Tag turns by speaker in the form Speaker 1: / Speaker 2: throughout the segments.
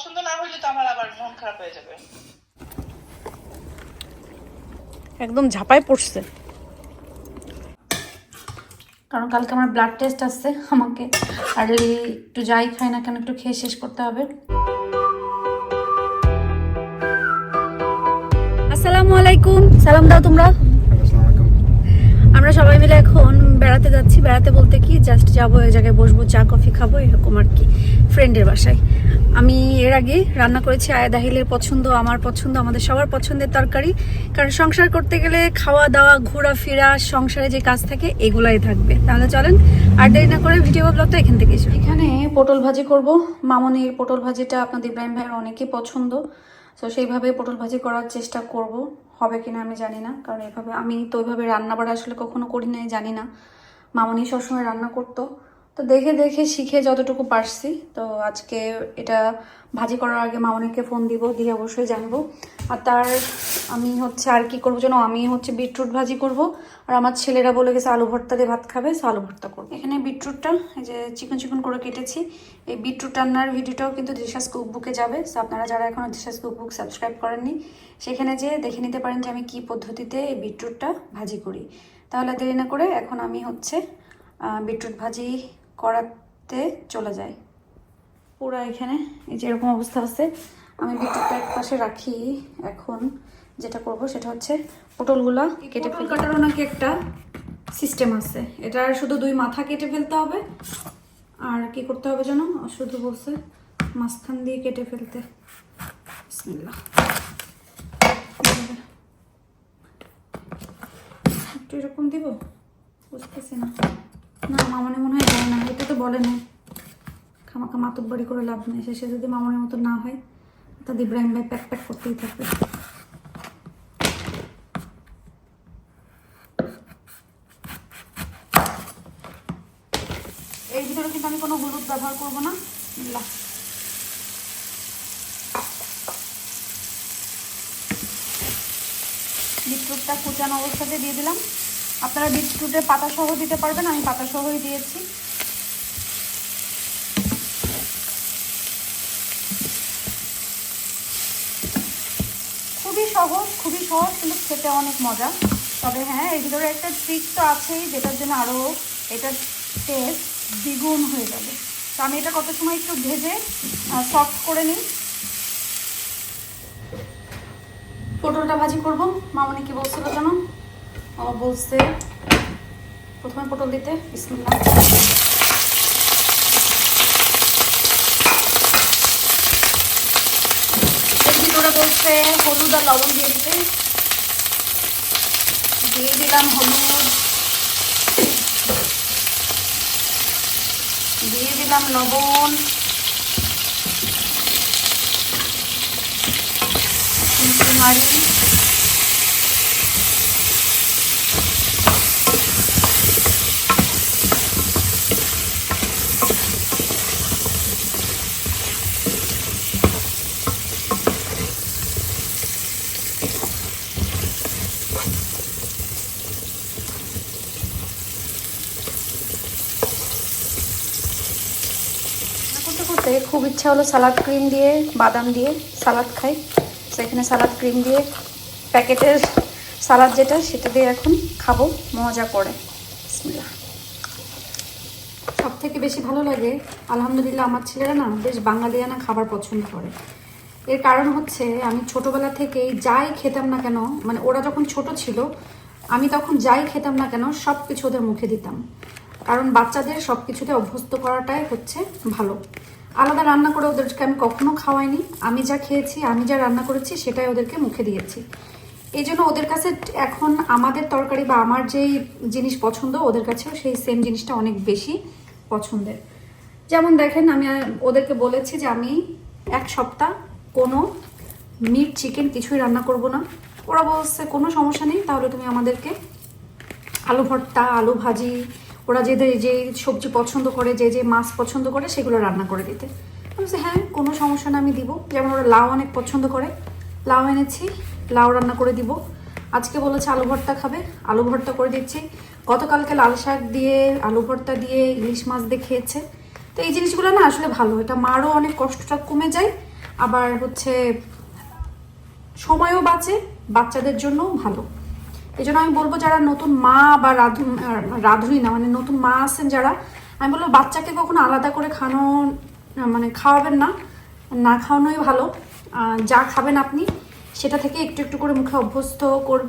Speaker 1: পছন্দ না হইলে তো আমার আবার মন খারাপ হয়ে যাবে।
Speaker 2: একদম ঝাপায় পড়ছে। কারণ কালকে আমার ব্লাড টেস্ট আসছে আমাকে। আর্লি একটু যাই খাই না কেন একটু খেয়ে শেষ করতে হবে। আসসালামু আলাইকুম। সালাম দাও তোমরা। আমরা সবাই মিলে এখন বেড়াতে যাচ্ছি। বেড়াতে বলতে কি জাস্ট যাব এই জায়গায় বসবো চা কফি খাব এরকম আর কি। ফ্রেন্ডের বাসায়। আমি এর আগে রান্না করেছি আয়া দাহিলের পছন্দ, আমার পছন্দ, আমাদের সবার পছন্দের তরকারি। কারণ সংসার করতে গেলে খাওয়া দাওয়া, ঘোরাফেরা, সংসারে যে কাজ থাকে, এগুলাই থাকবে। তাহলে চলেন, আর দেরি না করে ভিডিও ব্লগটা এখান থেকে। এখানে পটল ভাজি করব। মামনির পটল ভাজিটা আপনাদের ইব্রাহিম ভাইয়ের অনেকই পছন্দ। তো সেইভাবে পটল ভাজি করার চেষ্টা করব। হবে কিনা আমি জানি না, কারণ এভাবে আমি তো ওইভাবে রান্না বাড়া আসলে কখনো করি নাই, জানি না। মামনি সবসময় রান্না করতো। তো দেখে দেখে শিখে যতটুকু পারছি, তো আজকে এটা ভাজি করার আগে মা মামনিকে ফোন দিব, দিয়ে অবশ্যই জানব। আর তার আমি হচ্ছে আর কি করব যেন, আমি হচ্ছে বিটরুট ভাজি করব। আর আমার ছেলেরা বলে গেছে, আলু ভর্তা দিয়ে ভাত খাবে, সো আলু ভর্তা করব। এখানে বিটরুটটা, এই যে চিকন চিকন করে কেটেছি, এই বিটরুট রান্নার ভিডিওটাও কিন্তু দিশাস কুকবুকে যাবে। সো আপনারা যারা এখনও দিশাস কুকবুক সাবস্ক্রাইব করেননি, সেখানে যেয়ে দেখে নিতে পারেন যে আমি কি পদ্ধতিতে এই বিটরুটটা ভাজি করি। তাহলে দেরি না করে এখন আমি হচ্ছে বিটরুট ভাজি করাতে চলে যায়। পুরো এখানে এই যে এরকম অবস্থা আছে আমি বিটরুটটা এক পাশে রাখি। এখন যেটা করব সেটা হচ্ছে পটলগুলা কেটে পটল কাটারও নাকি একটা সিস্টেম আছে। এটার শুধু দুই মাথা কেটে ফেলতে হবে। আর কি করতে হবে যেন শুধু বলছে মাঝখান দিয়ে কেটে ফেলতে। একটু এরকম দিব? বুঝতেছি না। না, মামনে মনে হয় যায় না। এটা তো বলে না খামাখা মাতব্বাড়ি করে লাভ নেই। শেষে যদি মামনের মতো না হয় তাহলে ইব্রাহিম ভাই প্যাক প্যাক করতেই থাকবে। এর ভিতরে কিন্তু আমি কোনো হলুদ ব্যবহার করব না। লা। বিটরুটটা কুচানো অবস্থাতে দিয়ে দিলাম। আপনারা বিটরুটের পাতা সহ দিতে পারবেন, আমি পাতা সহই দিয়েছি। খুবই সহজ খুবই সহজ, কিন্তু খেতে অনেক মজা। তবে হ্যাঁ ভিতরে একটা ট্রিক তো আছেই, যেটার জন্য আরও এটার টেস্ট দ্বিগুণ হয়ে যাবে। তো আমি এটা কত সময় একটু ভেজে সফট করে নিই। পটলটা ভাজি করব। মামনি কি বলছিল যেন ও বলছে, প্রথমে পটল দিতে, বিসমিল্লাহ। এর ভিতরে বলছে হলুদ আর লবণ দিয়ে দিয়ে দিলাম হলুদ। দিয়ে দিলাম লবণ। একটু করতে খুব ইচ্ছা হলো সালাদ ক্রিম দিয়ে, বাদাম দিয়ে সালাদ খাই। সেখানে সালাদ ক্রিম দিয়ে প্যাকেটের সালাদ যেটা, সেটা দিয়ে এখন খাব, মজা করে। সব থেকে বেশি ভালো লাগে, আলহামদুলিল্লাহ আমার ছেলেরা না বেশ বাঙালিয়ানা খাবার পছন্দ করে। এর কারণ হচ্ছে, আমি ছোটবেলা থেকেই যাই খেতাম না কেন মানে ওরা যখন ছোট ছিল, আমি তখন যাই খেতাম না কেন সব কিছু ওদের মুখে দিতাম। কারণ বাচ্চাদের সব কিছুতে অভ্যস্ত করাটাই হচ্ছে ভালো। আলাদা রান্না করে ওদেরকে আমি কখনো খাওয়াইনি। আমি যা খেয়েছি, আমি যা রান্না করেছি, সেটাই ওদেরকে মুখে দিয়েছি। এই জন্য ওদের কাছে এখন আমাদের তরকারি বা আমার যেই জিনিস পছন্দ, ওদের কাছেও সেই সেম জিনিসটা অনেক বেশি পছন্দের। যেমন দেখেন, আমি, ওদেরকে বলেছি যে আমি এক সপ্তাহ কোনো মিট চিকেন কিছুই রান্না করব না। ওরা বলছে, কোনো সমস্যা নেই, তাহলে তুমি আমাদেরকে আলু ভর্তা, আলু ভাজি ওরা যে যে সবজি পছন্দ করে, যে যে মাছ পছন্দ করে, সেগুলো রান্না করে দিতে। বলছি হ্যাঁ কোনো সমস্যা না, আমি দিব। যেমন ওরা লাউ অনেক পছন্দ করে। লাউ এনেছি, লাউ রান্না করে দিব। আজকে বলেছে আলু ভর্তা খাবে, আলু ভর্তা করে দিচ্ছি। গতকালকে লাল শাক দিয়ে, আলু ভর্তা দিয়ে ইলিশ মাছ দিয়ে খেয়েছে। তো এই জিনিসগুলো না আসলে ভালো। এটা মারও অনেক কষ্টটা কমে যায়, আবার হচ্ছে সময়ও বাঁচে, বাচ্চাদের জন্যও ভালো। এই জন্য আমি বলব যারা নতুন মা বা রাধু রাধুই না মানে নতুন মা আছেন যারা, আমি বলব বাচ্চাকে কখনো আলাদা করে খানো মানে খাওয়াবেন না না খাওয়ানোই ভালো। যা খাবেন আপনি, সেটা থেকে একটু একটু করে মুখে অভ্যস্ত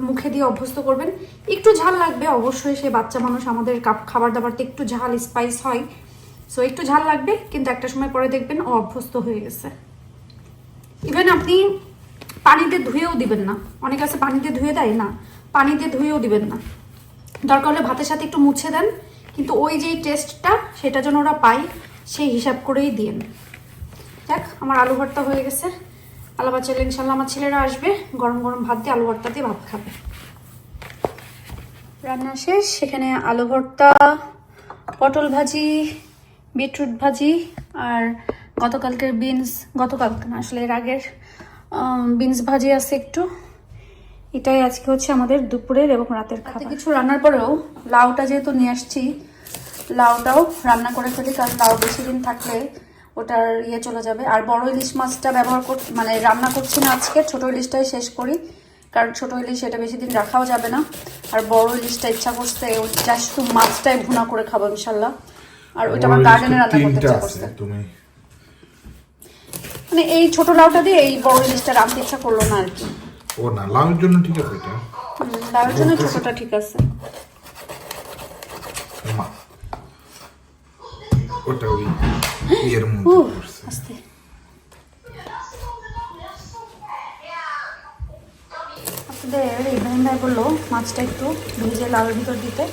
Speaker 2: মুখে দিয়ে অভ্যস্ত করবেন। একটু ঝাল লাগবে, অবশ্যই সে বাচ্চা মানুষ আমাদের খাবার দাবারতে একটু ঝাল স্পাইস হয়। সো একটু ঝাল লাগবে, কিন্তু একটা সময় পরে দেখবেন ও অভ্যস্ত হয়ে গেছে। ইভেন আপনি পানিতে ধুয়েও দিবেন না। অনেক আছে পানিতে ধুয়ে দেয় না। পানিতে ধুয়েও দিবেন না। দরকার হলে ভাতের সাথে একটু মুছে দেন, কিন্তু ওই যে টেস্টটা সেটা যেন ওরা পায়, সেই হিসাব করেই দিন দেখ আমার আলু ভর্তা হয়ে গেছে। আলু বাচ্চা ইনশাল্লাহ আমার ছেলেরা আসবে, গরম গরম ভাত দিয়ে আলু ভর্তা দিয়ে ভাত খাবে। রান্না শেষ, সেখানে আলু ভর্তা, পটল ভাজি, বিটরুট ভাজি আর গতকালকের বিনস, গতকালকে না, আসলে এর আগের বিনস ভাজি আছে একটু। এটাই আজকে হচ্ছে আমাদের দুপুরের এবং রাতের খাবার। কিছু রান্নার পরেও লাউটা যেহেতু নিয়ে আসছি লাউটাও রান্না করে ফেলি কারণ লাউ বেশি দিন থাকলে ওটার ইয়ে চলে যাবে। আর বড় ইলিশ মাছটা ব্যবহার কর মানে রান্না করছি না আজকে ছোট ইলিশটাই শেষ করি কারণ ছোট ইলিশ এটা বেশি দিন রাখাও যাবে না। আর বড় ইলিশটা ইচ্ছা করছে ওই জাস্ট শুধু মাছটাই ভুনা করে খাব ইনশাল্লাহ। আর ওইটা আমার গার্ডেনে রান্না করতে ইচ্ছা করছে। মানে এই ছোট লাউটা দিয়ে এই বড় ইলিশটা রাখতে ইচ্ছা করল না আর কি।
Speaker 3: ও না লাউর জন্য ঠিক আছে এটা।
Speaker 2: লাউয়ের জন্য ছোটটা ঠিক আছে।
Speaker 3: মা ওটা ওই ইয়ের মধ্যে
Speaker 2: আস্তে। আপনাদের ইব্রাহিম ভাই বলল মাছটা একটু ভেজে লাউয়ের ভিতর দিতে।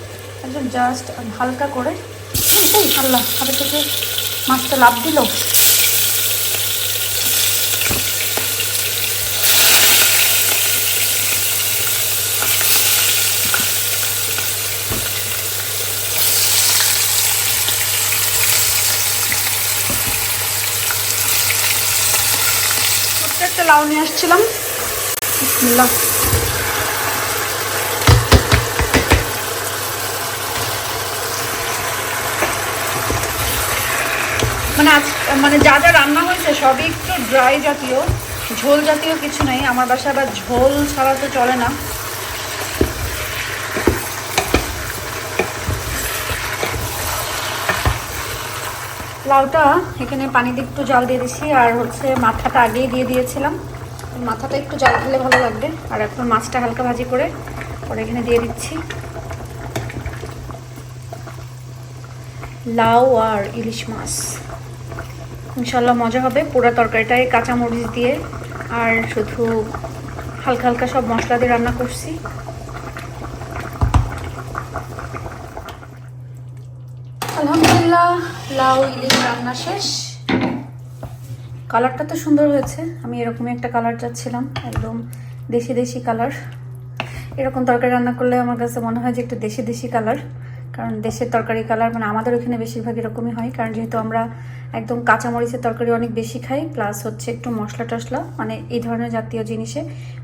Speaker 2: একদম জাস্ট হালকা করে। আল্লাহ হাতে থেকে মাছটা লাভ দিল। একটা লাউ নিয়ে আসছিলাম। মানে আজ মানে যা যা রান্না হয়েছে সবই একটু ড্রাই জাতীয়, ঝোল জাতীয় কিছু নেই। আমার বাসায় আবার ঝোল ছাড়া তো চলে না। লাউটা এখানে পানি দিয়ে একটু জল দিয়ে দিছি আর হচ্ছে মাথাটা আগেই দিয়ে দিয়েছিলাম। মাথাটা একটু জল খেলে ভালো লাগবে, আর এখন মাছটা হালকা ভাজি করে পরে এখানে দিয়ে দিচ্ছি। লাউ আর ইলিশ মাছ। ইনশাল্লাহ মজা হবে, পুরো তরকারিটাই কাঁচা মরিচ দিয়ে, আর শুধু হালকা হালকা সব মশলা দিয়ে রান্না করছি আলহামদুলিল্লাহ লাউ ইলিশ রান্না শেষ। কালারটা তো সুন্দর হয়েছে। আমি এরকমই একটা কালার চাচ্ছিলাম, একদম দেশি দেশি কালার এরকম তরকারি রান্না করলে আমার কাছে মনে হয় যে একটু দেশি দেশি কালার কারণ দেশের তরকারি কালার মানে আমাদের ওখানে বেশিরভাগ এরকমই হয় কারণ যেহেতু আমরা একদম কাঁচামরিচের তরকারি অনেক বেশি খাই প্লাস হচ্ছে একটু মশলা টশলা মানে এই ধরনের জাতীয় জিনিসে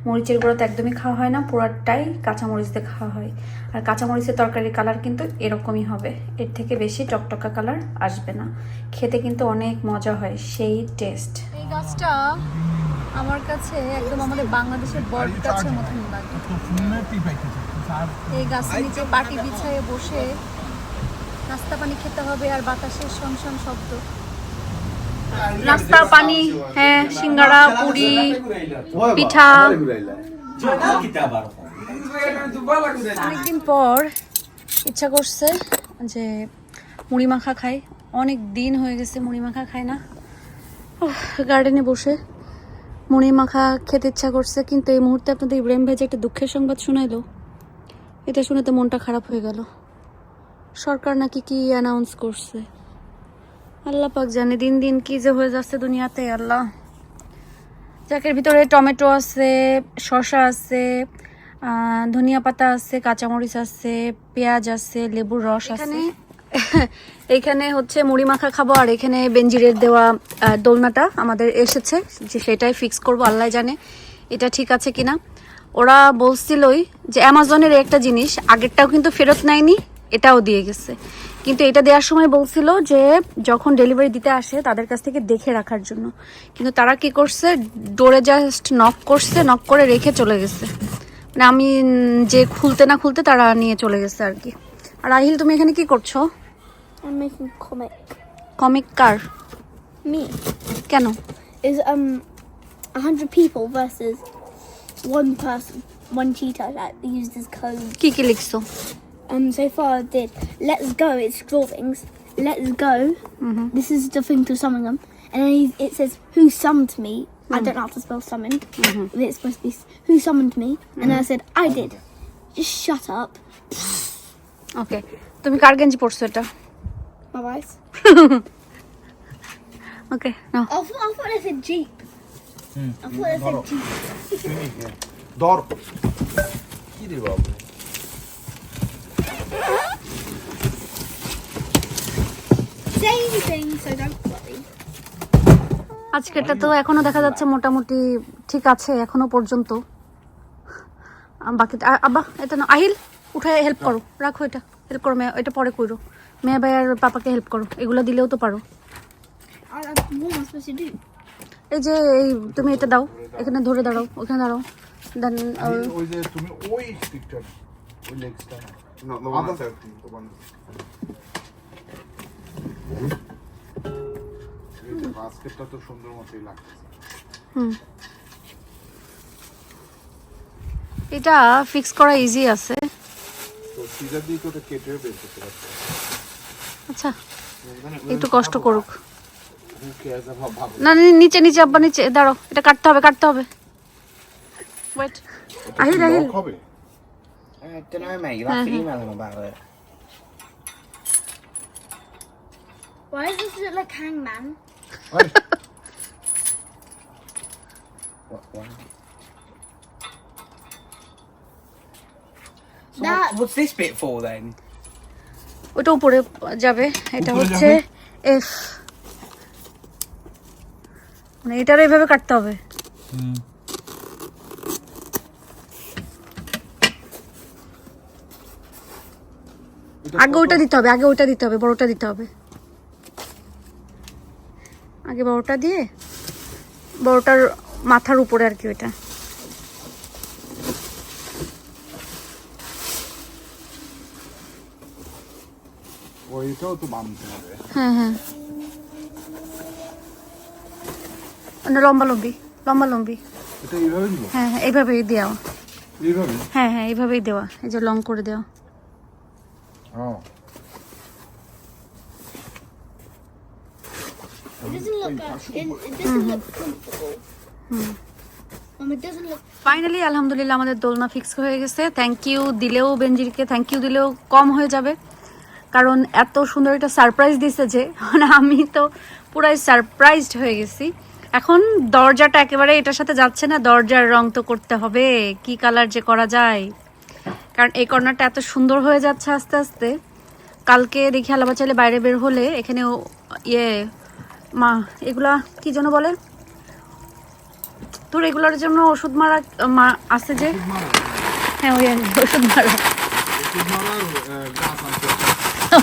Speaker 2: মরিচের গুঁড়ো তো একদমই খাওয়া হয় না পুরাটাই কাঁচামরিচ দিয়ে খাওয়া হয়। আর কাঁচামরিচের তরকারির কালার কিন্তু এরকমই হবে এর থেকে বেশি টকটকা কালার আসবে না। খেতে কিন্তু অনেক মজা হয় সেই টেস্ট এই গাছটা আমার কাছে একদম আমাদের বাংলাদেশের বট গাছের মতন লাগে। এই গাছের নিচে পাটি বিছায়ে বসে নাস্তা পানি খেতে হবে আর বাতাসের শনশন শব্দ। নাস্তা পানি হ্যাঁ সিঙ্গাড়া, পুরি, পিঠা। অনেকদিন পর ইচ্ছা করছে যে মুড়ি মাখা খাই। অনেক দিন হয়ে গেছে মুড়ি মাখা খাই না। গার্ডেনে বসে মুড়ি মাখা খেতে ইচ্ছা করছে, কিন্তু এই মুহূর্তে আপনাদের ইব্রাহিম ভাই যে একটা দুঃখের সংবাদ শোনাইলো এটা শুনে তো মনটা খারাপ হয়ে গেল। সরকার নাকি কি অ্যানাউন্স করছে? আল্লাহ পাক জানে, দিন দিন কি যে হয়ে যাচ্ছে দুনিয়াতে, আল্লাহ। যাকের ভিতরে টমেটো আছে, শসা আছে ধনিয়া পাতা আছে, কাঁচামরিচ আছে, পেঁয়াজ আছে, লেবুর রস আছে। এইখানে হচ্ছে মুড়ি মাখা খাব, আর এখানে বেঞ্জিরের দেওয়া দোলনাটা আমাদের এসেছে, যে সেটাই ফিক্স করব, আল্লাহ জানে এটা ঠিক আছে কিনা। ওরা বলছিলই যে অ্যামাজনের একটা জিনিস আগেরটাও কিন্তু ফেরত নেয়নি এটাও দিয়ে গেছে। কিন্তু এটা দেওয়ার সময় বলছিল যে যখন ডেলিভারি দিতে আসে তাদের কাছ থেকে দেখে রাখার জন্য। কিন্তু তারা কি করছে? ডোরে জাস্ট নক করছে নক করে রেখে চলে গেছে। মানে আমি যে খুলতে না খুলতে তারা নিয়ে চলে গেছে আর কি। আর আহিল তুমি এখানে কি করছ. কমিক কার?
Speaker 4: Me.
Speaker 2: কেন?
Speaker 4: Is um a hundred people versus one person, one cheater that used his code.
Speaker 2: কি কি লিখছো
Speaker 4: Um, so far I did let's go. It's drawings. Let's go.
Speaker 2: Mhm.
Speaker 4: This is the thing to summon them, and then he- it says who summoned me. I don't know how to spell summoned. But It's supposed to be s- who summoned me, and then I said I did. Just shut up,
Speaker 2: ওকে তুমি কার গেঞ্জি পড়ছো এটা
Speaker 4: my wife.
Speaker 2: Okay now
Speaker 4: I thought, I thought they said jeep. I thought they said jeep.
Speaker 2: আজকেরটা তো এখনও দেখা যাচ্ছে মোটামুটি ঠিক আছে এখনও পর্যন্ত আম, বাকি আব্বা এটা না আহিল উঠে হেল্প করো রাখো এটা হেল্প করো মেয়ে এটা পরে করো মেয়ে ভাই আর পাপাকে হেল্প করো এগুলো দিলেও তো পারো
Speaker 4: I,
Speaker 2: এই যে এই তুমি এটা দাও এখানে ধরে দাঁড়াও ওখানে দাঁড়াও। দেন
Speaker 3: ওই যে তুমি ওই স্টিকটা ওই লেগসটা.
Speaker 5: The
Speaker 3: এই যে বাস্কেটটা তো সুন্দর মতোই লাগছে।
Speaker 2: হুম। এটা ফিক্স করা ইজি আছে।
Speaker 3: তো সিজার দিয়ে তো বের করতে পারছে
Speaker 2: আচ্ছা একটু কষ্ট করুক
Speaker 3: হু কেয়ার্স ভাব ভাব
Speaker 2: না নি- নিচে নিচে আব্বা নিচে দাঁড়াও এটা কাটতে হবে কাটতে হবে
Speaker 6: wait Ahil Ahil.
Speaker 4: Why this like Hangman?
Speaker 6: What? what? So
Speaker 4: That-
Speaker 6: what, what's this bit for then?
Speaker 2: ওটা উপরে যাবে এটা হচ্ছে এফ মানে এটার এইভাবে কাটতে হবে। আগে ওটা দিতে হবে আগে ওটা দিতে হবে বড়টা দিতে হবে। আগে বড়টা দিয়ে বড়টার মাথার উপরে আর কি ওটা
Speaker 3: ওইটাও তো বানতে হবে।
Speaker 2: হ্যাঁ হ্যাঁ না, লম্বা লম্বি লম্বা লম্বি।
Speaker 3: এটা এইভাবে দিব?
Speaker 2: হ্যাঁ হ্যাঁ এইভাবেই দেওয়া।
Speaker 3: এইভাবে?
Speaker 2: হ্যাঁ হ্যাঁ এইভাবেই দেওয়া। এই যে লং করে দেওয়া।
Speaker 3: হ্যাঁ।
Speaker 4: Comfortable. Um.
Speaker 2: ফাইনালি আলহামদুলিল্লাহ আমাদের দোলনা ফিক্স হয়ে গেছে। থ্যাংক ইউ দিলেও বেঞ্জিরকে থ্যাংক ইউ দিলেও কম হয়ে যাবে। কারণ এত সুন্দর একটা সারপ্রাইজ দিছে যে মানে আমি তো পুরাই সারপ্রাইজড হয়ে গেছি। এখন দরজাটা একেবারে এটার সাথে যাচ্ছে না, দরজার রং তো করতে হবে, কি কালার যে করা যায়। কারণ এই কর্নারটা এত সুন্দর হয়ে যাচ্ছে আস্তে আস্তে। কালকে দেখি আলাবা চাইলে বাইরে বের হলে এখানে ইয়ে মা, এগুলা কি যেন বলে? তোর এগুলোর জন্য ওষুধ মারা, মা, আছে যে? হ্যাঁ ওই ওষুধ মারা।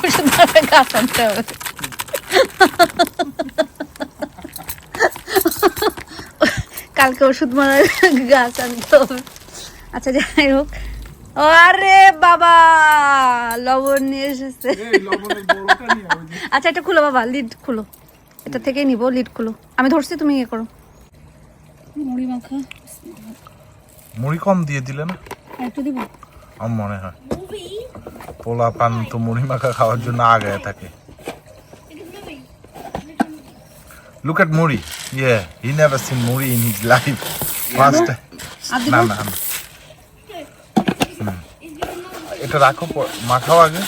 Speaker 2: ওষুধ মারা গাছ আনতে হবে। কালকে ওষুধ মারা গাছ আনতে হবে। আচ্ছা যাই হোক। আরে বাবা লবণ নিয়ে এসেছে। আচ্ছা এটা খুলো বাবা লিড খুলো। এটা থেকেই নিব লিড খুলো। আমি ধরছি তুমি ইয়ে করো। মুড়ি মাখা।
Speaker 7: মুড়ি কম দিয়ে দিলে না?
Speaker 2: একটু দিব?
Speaker 7: আমার মনে হয়। পোলা পান তো মুড়ি মাখা খাওয়ার জন্য আগে থাকে। লুক এট মুড়ি ইয়ে he never seen muri in his life first
Speaker 2: আর দিব
Speaker 7: না না। হুম। এটা রাখো মাখাও আগে।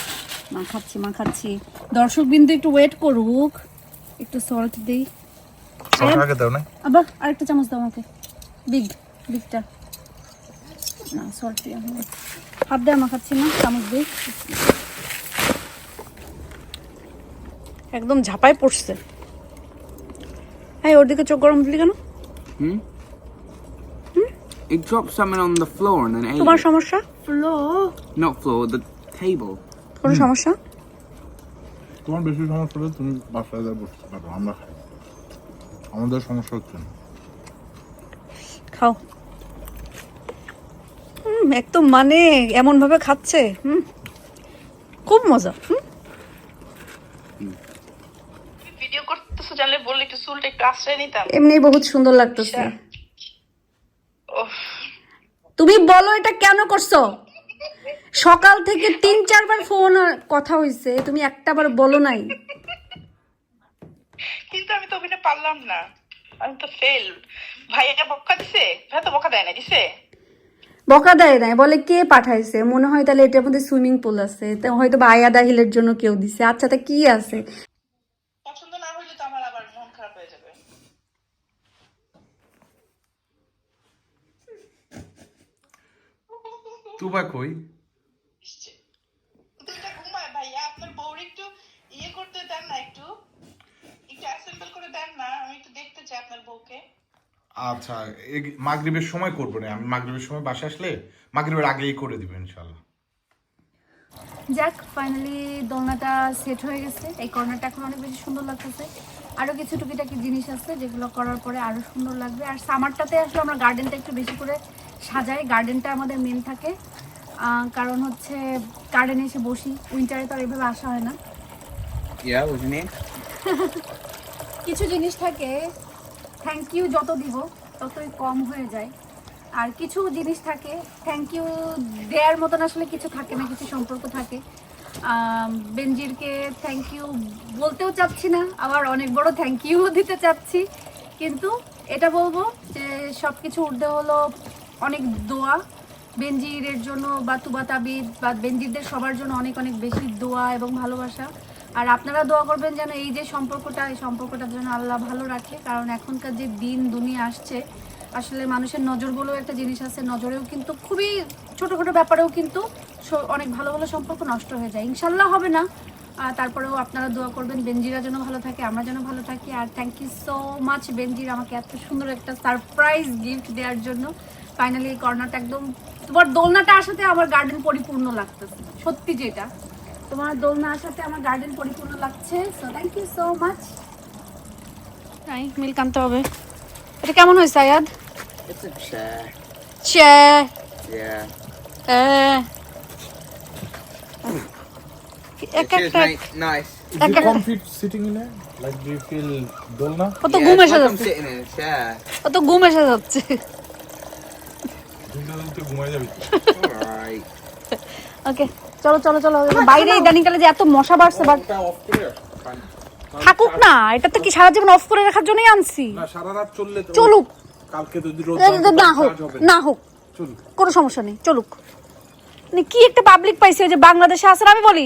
Speaker 2: মাখাচ্ছি মাখাচ্ছি। দর্শক বিন্দু একটু ওয়েট করুক। একটু সল্ট দিই।
Speaker 7: সব আগে দাও না
Speaker 2: আবার? আরেকটা চামচ দাও আমাকে। বিগ বিগটা না সল্ট দিয়ে হাত দেওয়া মাখাচ্ছি না চামচ দিই। একদম ঝাপায় পড়ছে। হ্যাঁ ওর দিকে চোখ গরম দিলি কেন?
Speaker 8: It dropped something on the floor and then ate
Speaker 2: তোমার সমস্যা?
Speaker 4: Floor.
Speaker 8: Not floor, the table.
Speaker 2: কোনো সমস্যা?
Speaker 7: তোমার বেশি সমস্যা হলে তুমি বাসায় যা বসতে পারো আমরা খাই। আমাদের সমস্যা হচ্ছে না।
Speaker 2: খাও। হুম একদম মানে এমন ভাবে খাচ্ছে হুম। খুব মজা হুম।
Speaker 1: জানলে বললে একটু চুলটা একটু আশ্রয় নিতাম।
Speaker 2: এমনি বহুত সুন্দর লাগতেছে। তুমি বলো এটা কেন করছ? সকাল থেকে তিন চারবার ফোন কথা হইছে তুমি একটাবার বলো নাই।
Speaker 1: কিন্তু আমি তো অভিনয় পারলাম না। আমি তো ফেল ভাই এটা বকা দিছে? ভাই তো বকা দেয় না দিছে?
Speaker 2: বকা দেয় নাই বলে কে পাঠাইছে? মনে হয় তাহলে এটার মধ্যে সুইমিং পুল আছে। তা হয়তো বা আয়া দাহিলের জন্য কেউ দিছে। আচ্ছা তা কি আছে
Speaker 1: পছন্দ না হইলে তো আমার আবার মন খারাপ হয়ে যাবে
Speaker 7: তুবা কই
Speaker 1: ভাইয়া আপনার বউর একটু ইয়ে করতে দেন না একটু। একটু অ্যাসেম্বল করে দেন না আমি একটু দেখতে চাই আপনার বউকে।
Speaker 7: আচ্ছা মাগরিবের সময় করব না আমি মাগরিবের সময় বাসা আসলে মাগরিবের আগেই করে দিবেন ইনশাল্লাহ
Speaker 2: যাক ফাইনালি দোলনাটা সেট হয়ে গেছে। এই কর্নারটা এখন অনেক বেশি সুন্দর লাগতেছে। আরও কিছু টুকিটাকি জিনিস আছে যেগুলো করার পরে আরও সুন্দর লাগবে। আর সামারটাতে আসলে আমরা গার্ডেনটা একটু বেশি করে সাজাই গার্ডেনটা আমাদের মেন থাকে। কারণ হচ্ছে গার্ডেনে এসে বসি উইন্টারে তো আর এইভাবে আসা হয় না? কিছু জিনিস থাকে থ্যাংক ইউ যত দিব ততই কম হয়ে যায়। আর কিছু জিনিস থাকে থ্যাংক ইউ দেওয়ার মতন আসলে কিছু থাকে না কিছু সম্পর্ক থাকে। আম, বেনজিরকে থ্যাংক ইউ বলতেও চাচ্ছি না আবার অনেক বড় থ্যাংক ইউ দিতে চাচ্ছি। কিন্তু এটা বলব যে সব কিছু উঠতে হলো অনেক দোয়া। বেনজিরের জন্য বা তুবা তাবিদ বা বেনজিরদের সবার জন্য অনেক অনেক বেশি দোয়া এবং ভালোবাসা। আর আপনারা দোয়া করবেন যেন এই যে সম্পর্কটা, এই সম্পর্কটার জন্য আল্লাহ ভালো রাখে। কারণ এখনকার যে দিন, দুনিয়া আসছে, আসলে মানুষের নজর বলেও একটা জিনিস আছে। নজরেও কিন্তু খুবই ছোটোখাটো ব্যাপারেও কিন্তু অনেক ভালো ভালো সম্পর্ক নষ্ট হয়ে যায়। ইনশাল্লাহ হবে না। তারপরেও আপনারা দোয়া করবেন, বেনজিরা যেন ভালো থাকে, আমরা যেন ভালো থাকি। আর thank you so much Benazir আমাকে এত সুন্দর একটা সারপ্রাইজ গিফট দেওয়ার জন্য। ফাইনালি এই কর্নারটা একদম তোমার দোলনাটা আসাতে আমার গার্ডেন পরিপূর্ণ লাগতেছে সত্যি যেটা তোমার দোলনা আসাতে আমার গার্ডেন পরিপূর্ণ লাগছে so thank you so much তাই মিল্ক আনতে হবে এটা কেমন হয়েছে আয়াদ
Speaker 6: It's a chair.
Speaker 2: চে
Speaker 6: Yeah.
Speaker 2: এক
Speaker 8: Cheers,
Speaker 2: একটা
Speaker 8: mate. Nice.
Speaker 7: Do you
Speaker 2: Okay.
Speaker 7: comfort sitting in it? Like do you feel dolna?
Speaker 2: কত ঘুম এসে যাচ্ছে ওকে চলো চলো চলো বাইরে ইদানিংকালে যে এত মশা বাড়ছে বাট থাকুক না এটা তো কি সারা জীবন অফ করে রাখার জন্যই আনছি। চলুক।
Speaker 7: কালকে
Speaker 2: না হোক না হোক কোনো সমস্যা নেই চলুক। মানে কি একটা পাবলিক পাইছে যে বাংলাদেশে আছে আমি বলি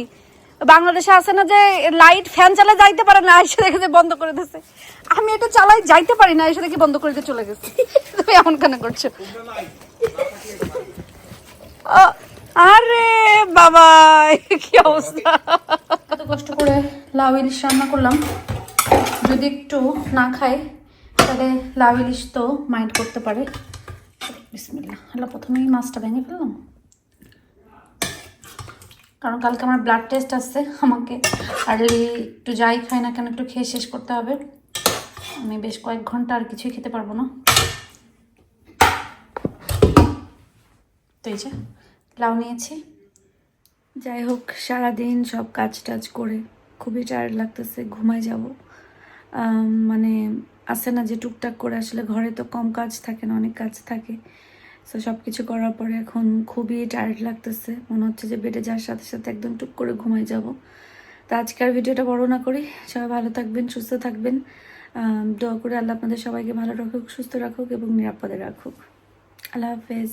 Speaker 2: বাংলাদেশে আছে না যে লাইট ফ্যান চালায় যাইতে পারে না, এসে দেখে যে বন্ধ করে দিচ্ছে আমি এটা চালাই যাইতে পারি না, এসে দেখে বন্ধ করে দিয়ে চলে গেছে। তুমি এমন কেন করছ? আরে বাবা, কি অবস্থা? এত কষ্ট করে লাউ ইলিশ রান্না করলাম। যদি একটু না খাই, তাহলে লাউ ইলিশ তো মাইন্ড করতে পারে। বিসমিল্লা আল্লাহ প্রথমেই মাছটা ভেঙে ফেললাম। কারণ কালকে আমার ব্লাড টেস্ট আসছে আমাকে আর্লি একটু যাই খাই না কেন, একটু খেয়ে শেষ করতে হবে। আমি বেশ কয়েক ঘণ্টা আর কিছুই খেতে পারব না। তো এই যে, লাউ নিয়েছি। যাই হোক, সারাদিন সব কাজ টাজ করে খুবই টায়ার্ড লাগতেছে ঘুমায় যাব। মানে আসে না যে টুকটাক করে, আসলে ঘরে তো কম কাজ থাকে না, অনেক কাজ থাকে। সো সব কিছু করার পরে এখন খুবই টায়ার্ড লাগতেছে। মনে হচ্ছে যে বেডে যাওয়ার সাথে সাথে একদম টুক করে ঘুমাই যাব। তো আজকের ভিডিওটা বড় না করি, সবাই ভালো থাকবেন, সুস্থ থাকবেন। দোয়া করে আল্লাহ আপনাদের সবাইকে ভালো রাখুক, সুস্থ রাখুক এবং নিরাপদে রাখুক। আল্লাহ হাফেজ।